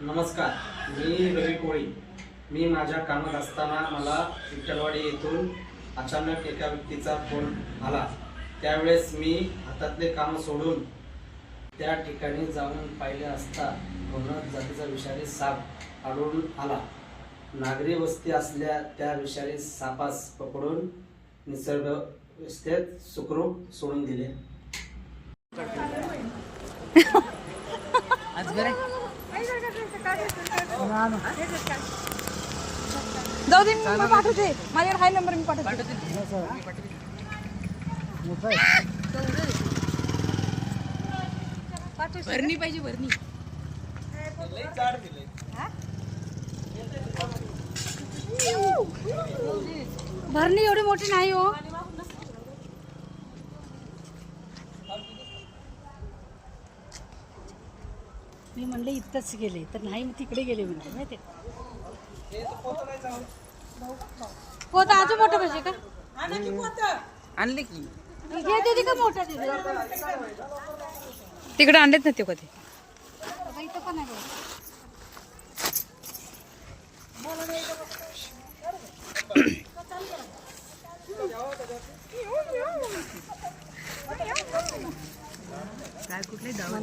नमस्कार मी रवी कोळी. मी माझ्या कामात असताना मला विठ्ठलवाडी येथून अचानक एका व्यक्तीचा फोन आला. त्यावेळेस मी हातातले काम सोडून त्या ठिकाणी जाऊन पाहिले असता भवनात जातीचा विषारी साप आढळून आला. नागरी वस्ती असल्या त्या विषारी सापास पकडून निसर्ग व्यवस्थेत सुखरूप सोडून दिले. जाऊ दे मी पाठवते. माझ्याकडे हाय नंबर मी पाठवते. भरणी पाहिजे भरणी. भरणी एवढी मोठी नाही हो. मी म्हणले इथंच गेले तर नाही मी तिकडे गेले म्हणते माहिती पोत अजून मोठं पाहिजे का? आणले की. घे का मोठा तिकडे आणलेत ना ते कधी. इथं पण आहे. काय कुठले दहा